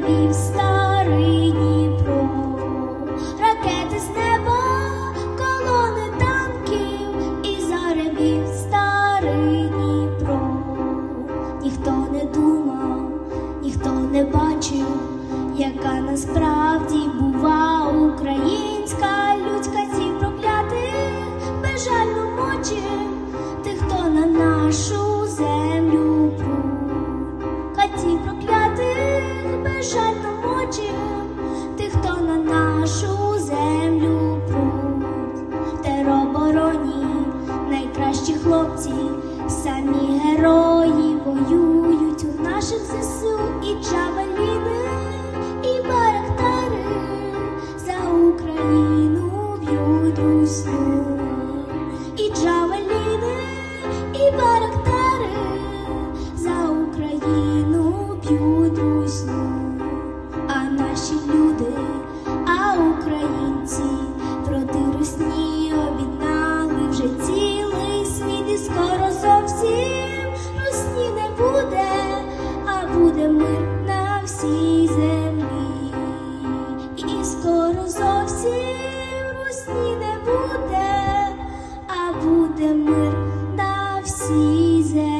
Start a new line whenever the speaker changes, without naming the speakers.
ревів старий Дніпро, ракети з неба, колони танків, і заребів старий Дніпро. Ніхто не думав, ніхто не бачив, яка насправді бува українська мочив тих, хто на нашу землю пруд. В теробороні найкращі хлопці, самі герої воюють у наших ЗСУ і джавеліни, і барактари за Україну б'ють русню. І джавеліни, і барактари за Україну б'ють русню. у не буде, а буде мир на всій землі.